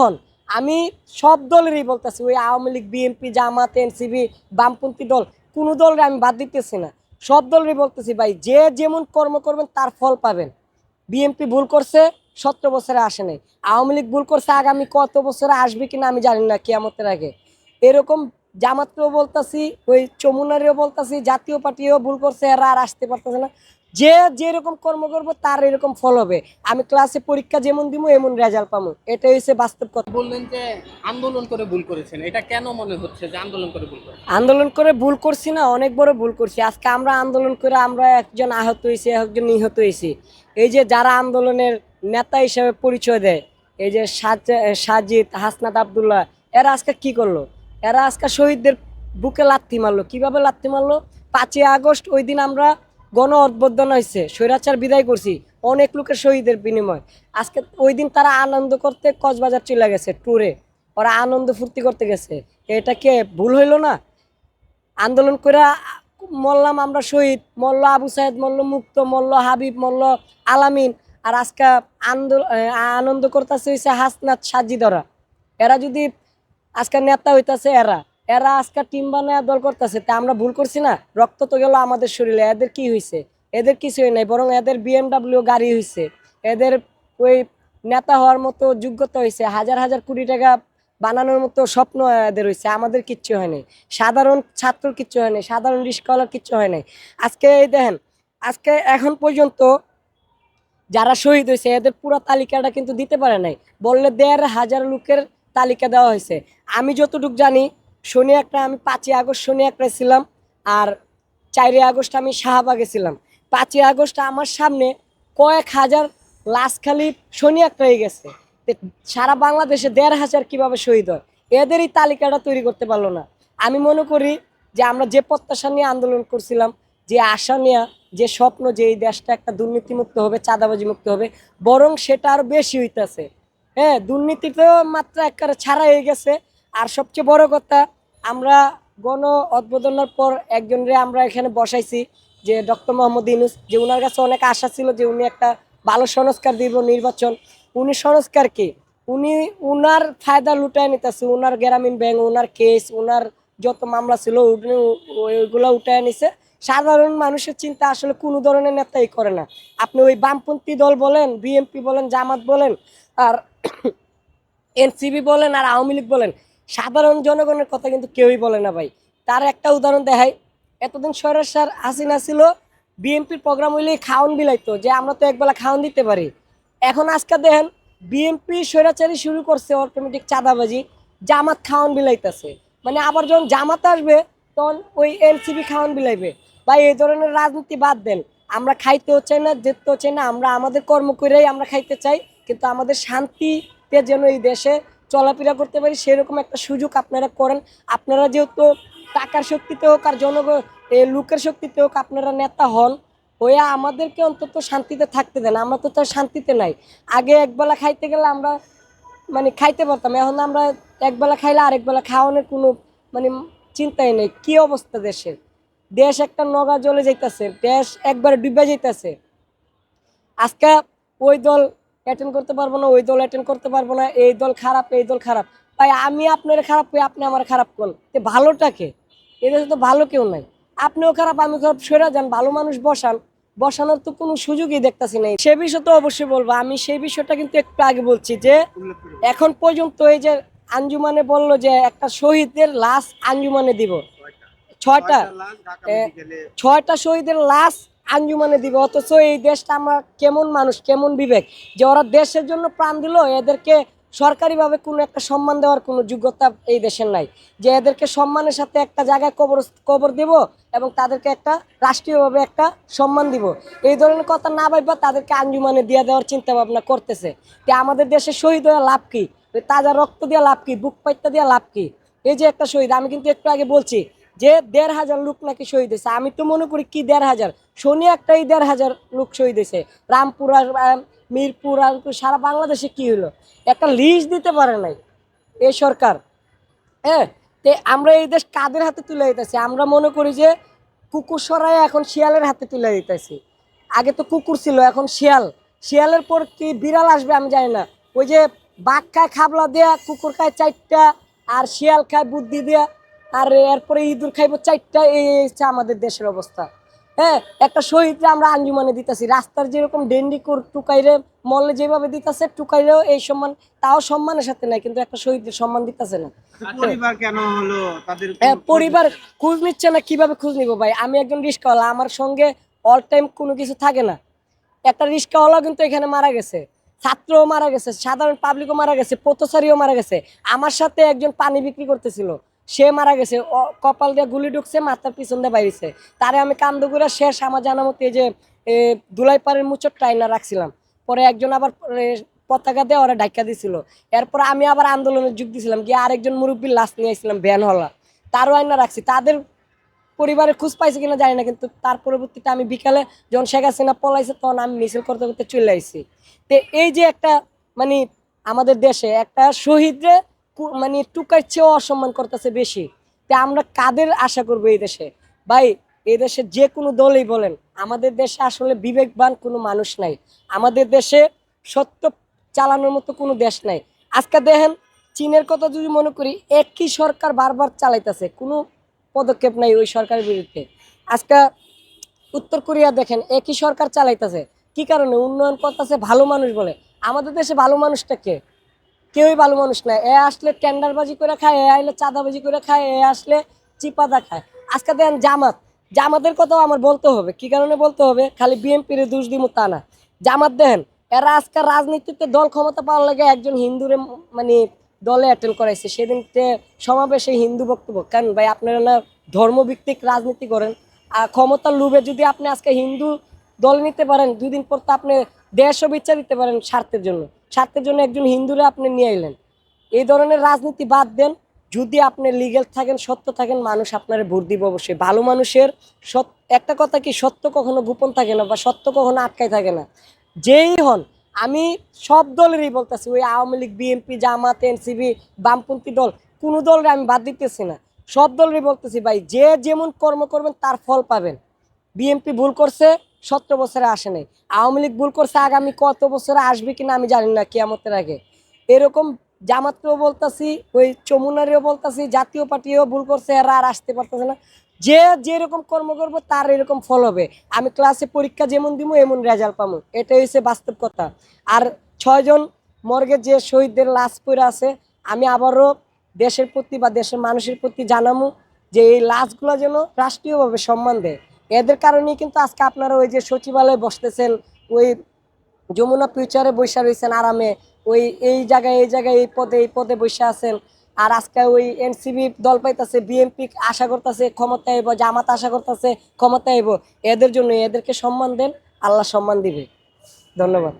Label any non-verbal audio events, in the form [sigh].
হন আমি সব দলেরই বলতেছি, ওই আওয়ামী লীগ, বিএনপি, জামাত এনসিবি বামপন্থী দল, কোনো দলের আমি বাদ দিতেছি না। সব দলেরই বলতেছি, ভাই, যে যেমন কর্ম করবেন, তার ফল পাবেন। বিএনপি ভুল করছে, সতেরো বছরে আসে নাই। আওয়ামী লীগ ভুল করছে, আগামী কত বছরে আসবে কিনা আমি জানি না, কেয়ামতের আগে। এরকম জামাতকেও বলতাছি, ওই চমুনারিও বলতাছি, জাতীয় পার্টিও ভুল করছে, এরা আর আসতে পারতেছে না। যে যেরকম কর্ম করব তার এরকম ফল হবে। আমি ক্লাসে পরীক্ষা যেমন দিব এমন রেজাল্ট পাবো এটাই হচ্ছে বাস্তব কথা। বললেন যে আন্দোলন করে ভুল করেছেন। এটা কেন মনে হচ্ছে যে আন্দোলন করে ভুল আন্দোলন করে ভুল করছি না অনেক বড় ভুল করছি। আজকে আমরা আন্দোলন করে আমরা একজন আহত হয়েছি একজন নিহত হয়েছি এই যে যারা আন্দোলনের নেতা হিসেবে পরিচয় দেয় এই যে সাজ- সাজিদ হাসনাত আবদুল্লাহ এরা আজকে কি করল? এরা আজকে শহীদদের বুকে লাথি মারলো। কীভাবে লাথি মারলো? পাঁচই আগস্ট ওই দিন আমরা গণ অভ্যর্থনা হয়েছে স্বৈরাচার বিদায় করছি, অনেক লোকের শহীদের বিনিময়। আজকে ওই দিন তারা আনন্দ করতে কক্সবাজার চলে গেছে ট্যুরে ওরা আনন্দ ফুর্তি করতে গেছে। এটা কে ভুল হইল না? আন্দোলন করে মরলাম আমরা শহীদ মল্ল আবু সাহেদ মল্ল মুক্ত মল্ল হাবিব মল্ল আলামিন। আর আজকে আন্দোলন আনন্দ করতেছে হয়েছে হাসনাত সাজিদরা। এরা যদি আজকে নেতা হইতাছে এরা। এরা আজকে টিম বানায় দল করতেছে, তা আমরা ভুল করছি না? রক্ত তো গেল আমাদের শরীরে, এদের কি হয়েছে এদের কিছু হয় নাই, বরং এদের বিএমডাব্লিউ গাড়ি হয়েছে এদের ওই নেতা হওয়ার মতো যোগ্যতা হয়েছে হাজার হাজার কোটি টাকা বানানোর মতো স্বপ্ন এদের হয়েছে আমাদের কিচ্ছু হয় নাই। সাধারণ ছাত্র কিচ্ছু হয় নাই, সাধারণ রিস্কওয়ালার কিচ্ছু হয় নাই। আজকে এই দেখেন, আজকে এখন পর্যন্ত যারা শহীদ হয়েছে এদের পুরো তালিকাটা কিন্তু দিতে পারে নাই। বললে দেড় হাজার লোকের তালিকা দেওয়া হয়েছে আমি যতটুকু জানি শনি একটা, আমি পাঁচই আগস্ট শনি একটা ছিলাম আর চারই আগস্ট আমি শাহবাগে ছিলাম। পাঁচই আগস্ট আমার সামনে কয়েক হাজার লাশ খালি শনি একটাই গেছে। সারা বাংলাদেশে দেড় হাজার কীভাবে শহীদ হয়? এদের এই তালিকাটা তৈরি করতে পারল না। আমি মনে করি যে আমরা যে প্রত্যাশা নিয়ে আন্দোলন করছিলাম, যে আশা নিয়ে, যে স্বপ্ন যে এই দেশটা একটা দুর্নীতিমুক্ত হবে, চাঁদাবাজি মুক্ত হবে, বরং সেটা আরও বেশি হইতেছে। হ্যাঁ দুর্নীতি তো মাত্রা একেবারে ছাড়া হয়ে গেছে। আর সবচেয়ে বড় কথা, আমরা গণ উদ্বোধনের পর একজনরে আমরা এখানে বসাইছি, যে ডক্টর মোহাম্মদ ইনুস যে ওনার কাছে অনেক আশা ছিল যে উনি একটা ভালো সংস্কার দিব নির্বাচন। উনি সংস্কার কি? উনি উনার ফায়দা লুটায় নিতেছে, উনার গ্রামীণ ব্যাংক, উনার কেস উনার যত মামলা ছিল ওইগুলো উঠায় নিছে। সাধারণ মানুষের চিন্তা আসলে কোনো ধরনের নেতাই করে না। আপনি ওই বামপন্থী দল বলেন, বিএনপি বলেন, জামাত বলেন, আর [coughs] এনসিবি বলেন, আর আওয়ামী লীগ বলেন সাধারণ জনগণের কথা কিন্তু কেউই বলে না ভাই। তার একটা উদাহরণ দেখাই। এতদিন সরেসার হাসিনা ছিল, বিএনপির প্রোগ্রাম হইলে খাওয়ান বিলাইতো, যে আমরা তো একবেলা খাওয়ান দিতে পারি। এখন আজকে দেখেন, বিএনপি স্বৈরাচারী শুরু করছে অটোমেটিক চাঁদাবাজি, জামাত খাওয়ান বিলাইতেছে। মানে আবার যখন জামাত আসবে, তখন ওই এনসিবি খাওয়ান বিলাইবে। বা এই ধরনের রাজনীতি বাদ দেন। আমরা খাইতেও চাই না, যেতেও চাই না, আমরা আমাদের কর্ম করেই আমরা খাইতে চাই, কিন্তু আমাদের শান্তিতে যেন এই দেশে চলাফেরা করতে পারি, সেরকম একটা সুযোগ আপনারা করেন। আপনারা যেহেতু টাকার শক্তিতে হোক আর জনগণ লোকের শক্তিতে হোক আপনারা নেতা হন, হইয়া আমাদেরকে অন্তত শান্তিতে থাকতে দেন। আমরা তো তার শান্তিতে নাই। আগে একবেলা খাইতে গেলে আমরা মানে খাইতে পারতাম, এখন আমরা একবেলা খাইলে আরেকবেলা খাওয়ানোর কোনো মানে চিন্তাই নেই। কি অবস্থা দেশের? দেশ একটা নগা জ্বলে যাইতেছে, দেশ একবার ডুবে যাইতেছে। আজকে ওই দল অ্যাটেন্ড করতে পারব না ওই দল অ্যাটেন্ড করতে পারব না এই দল খারাপ এই দল খারাপ। ভাই আমি আপনার খারাপ করি আপনি আমার খারাপ করুন। তো ভালোটাকে এদের তো ভালো কেউ নাই। আপনিও খারাপ আমি খারাপ সরে যান ভালো মানুষ বসান। বসানোর তো কোনো সুযোগই দেখতেছি নাই সে বিষয় তো অবশ্যই বলব আমি সেই বিষয়টা কিন্তু একটু আগে বলছি যে এখন পর্যন্ত এই যে আঞ্জুমানে বলল যে একটা শহীদের লাশ আঞ্জুমানে দিব। ছয়টা ছয়টা শহীদের লাশ আঞ্জুমানে দিব। অথচ এই দেশটা আমরা কেমন মানুষ, কেমন বিবেক? যে ওরা দেশের জন্য প্রাণ দিল, এদেরকে সরকারিভাবে কোনো একটা সম্মান দেওয়ার কোনো যোগ্যতা এই দেশের নাই। যে এদেরকে সম্মানের সাথে একটা জায়গায় কবর কবর দেব এবং তাদেরকে একটা রাষ্ট্রীয়ভাবে একটা সম্মান দিব। এই ধরনের কথা না ভাববা তাদেরকে আঞ্জুমানে দিয়ে দেওয়ার চিন্তা ভাবনা করতেছে। যে আমাদের দেশে শহীদ হয়ে লাভ কি? তাজা রক্ত দিয়ে লাভ কি? বুক পাইতা দিয়ে লাভ কি? এই যে একটা শহীদ, আমি কিন্তু একটু আগে বলছি যে দেড় হাজার লোক নাকি শহীদ হয়েছে, আমি তো মনে করি কি দেড় হাজার? শনি একটাই দেড় হাজার লোক শহীদ হয়েছে। রামপুর আর মিরপুর আর সারা বাংলাদেশে কি হলো? একটা লিস্ট দিতে পারে নাই এ সরকার। হ্যাঁ তে আমরা এই দেশ কাদের হাতে তুলে দিতেছি? আমরা মনে করি যে কুকুর সরাই এখন শিয়ালের হাতে তুলে দিতেছি। আগে তো কুকুর ছিল, এখন শিয়াল। শিয়ালের পর কি বিড়াল আসবে আমি জানি না। ওই যে বাঘ খায় খাবলা দেয়া, কুকুর খায় চারটা, আর শিয়াল খায় বুদ্ধি দেয়া আর এরপরে ইঁদুর খাইবো চারটা এই হচ্ছে আমাদের দেশের অবস্থা। হ্যাঁ একটা শহীদরে আমরা আঞ্জুমানে দিতেছি। রাস্তার যেরকম ডেন্ডি টুকাইরে মলে যেভাবে দিতেছে টুকাইরেও এই সম্মান তাও সম্মানের সাথে নাই কিন্তু একটা শহীদের সম্মান দিতেছে না। পরিবার কেন হলো? তাদের হ্যাঁ, পরিবার খোঁজ নিচ্ছে না কীভাবে খোঁজ নিব ভাই? আমি একজন রিস্কাওয়ালা আমার সঙ্গে অল টাইম কোনো কিছু থাকে না। একটা রিস্কাওয়ালা কিন্তু এখানে মারা গেছে। ছাত্রও মারা গেছে সাধারণ পাবলিকও মারা গেছে পথচারীও মারা গেছে। আমার সাথে একজন পানি বিক্রি করতেছিল। সে মারা গেছে। কপাল দিয়ে গুলি ঢুকছে মাথার পিছন দিয়ে বাইরেছে। তারে আমি কান্দগুড়া শেষ আমার জানা মতো এই যে দুলাইপাড়ের মুচর টাইনা রাখছিলাম। পরে একজন আবার পতাকা দিয়ে ওরা ডাক্কা দিছিল। এরপর আমি আবার আন্দোলনে যোগ দিয়েছিলাম গিয়ে আরেকজন মুরব্বীর লাশ নিয়ে আসছিলাম ভ্যান হলা তারও আইনা রাখছি। তাদের পরিবারের খোঁজ পাইছে কিনা জানি না, কিন্তু তার পরবর্তীতে আমি বিকালে যখন শেখ হাসিনা পলাইছে, তখন আমি মিছিল করতে করতে চলে আইছি। তো এই যে একটা মানে আমাদের দেশে একটা শহীদরে মানে টুকার চেয়েও অসম্মান করতেছে বেশি। তা আমরা কাদের আশা করব এই দেশে? ভাই, এই দেশে যে কোনো দলই বলেন, আমাদের দেশে আসলে বিবেকবান কোনো মানুষ নাই। আমাদের দেশে সত্য চালানোর মতো কোনো দেশ নাই। আজকে দেখেন, চীনের কথা যদি মনে করি, একই সরকার বারবার চালাইতেছে, কোনো পদক্ষেপ নাই ওই সরকারের বিরুদ্ধে। আজকে উত্তর কোরিয়া দেখেন, একই সরকার চালাইতেছে। কি কারণে? উন্নয়ন করতেছে ভালো মানুষ বলে। আমাদের দেশে ভালো মানুষটা কে? কেউই ভালো মানুষ না। এ আসলে টেন্ডারবাজি করে খায়, এ আইলে চাঁদাবাজি করে খায়, এ আসলে চিপাদা খায়। আজকে দেখেন জামাত। জামাতের কথাও আমার বলতে হবে। কি কারণে বলতে হবে? খালি বিএনপির দোষ দিব তা না। জামাত দেখেন এরা আজকে রাজনীতিতে দল ক্ষমতা পাওয়ার লাগে একজন হিন্দুরে মানে দলে অ্যাটেন্ড করাইছে। সেদিনকে সমাবেশে হিন্দু বক্তব্য। কেন ভাই, আপনারা না ধর্মভিত্তিক রাজনীতি করেন। আর ক্ষমতার লোভে যদি আপনি আজকে হিন্দু দল নিতে পারেন, দুদিন পর তো আপনি দেশও বিচার দিতে পারেন স্বার্থের জন্য। স্বার্থের জন্য একজন হিন্দুরা আপনি নিয়ে এলেন এই ধরনের রাজনীতি বাদ দেন। যদি আপনি লিগেল থাকেন, সত্য থাকেন, মানুষ আপনার ভোট দিব অবশ্যই। ভালো মানুষের সৎ একটা কথা কি, সত্য কখনো গোপন থাকে না বা সত্য কখনো আটকায় থাকে না। যেই হন, আমি সব দলেরই বলতেছি, ওই আওয়ামী লীগ বিএনপি জামাত এনসিবি বামপন্থী দল, কোনো দলের আমি বাদ দিতেছি না। সব দলেরই বলতেছি, ভাই, যে যেমন কর্ম করবেন, তার ফল পাবেন। বিএনপি ভুল করছে, সতেরো বছরে আসে নাই। আওয়ামী লীগ ভুল করছে, আগামী কত বছরে আসবে কিনা আমি জানি না, কেয়ামতের আগে। এরকম জামাতকেও বলতাছি, ওই চমুনারিও বলতাছি, জাতীয় পার্টিও ভুল করছে, এরা আর আসতে পারতেছে না। যে যেরকম কর্ম করব, তার এরকম ফল হবে। আমি ক্লাসে পরীক্ষা যেমন দিব এমন রেজাল্ট পাবো এটাই হচ্ছে বাস্তব কথা। আর ছয়জন মর্গে যে শহীদদের লাশ পড়ে আছে, আমি আবারও দেশের প্রতি বা দেশের মানুষের প্রতি জানামু যে এই লাশগুলো যেন রাষ্ট্রীয়ভাবে সম্মান দেয়। এদের কারণেই কিন্তু আজকে আপনারা ওই যে সচিবালয়ে বসতেছেন, ওই যমুনা ফিউচারে বসে রয়েছেন আরামে, ওই এই জায়গায় এই জায়গায়, এই পদে এই পদে বসে আছেন। আর আজকে ওই এনসিবি দল পাইতেছে, বিএনপি আশা করতেছে ক্ষমতা এবো জামাত আশা করতেছে ক্ষমতা এবো এদের জন্য এদেরকে সম্মান দেন, আল্লাহ সম্মান দিবে। ধন্যবাদ।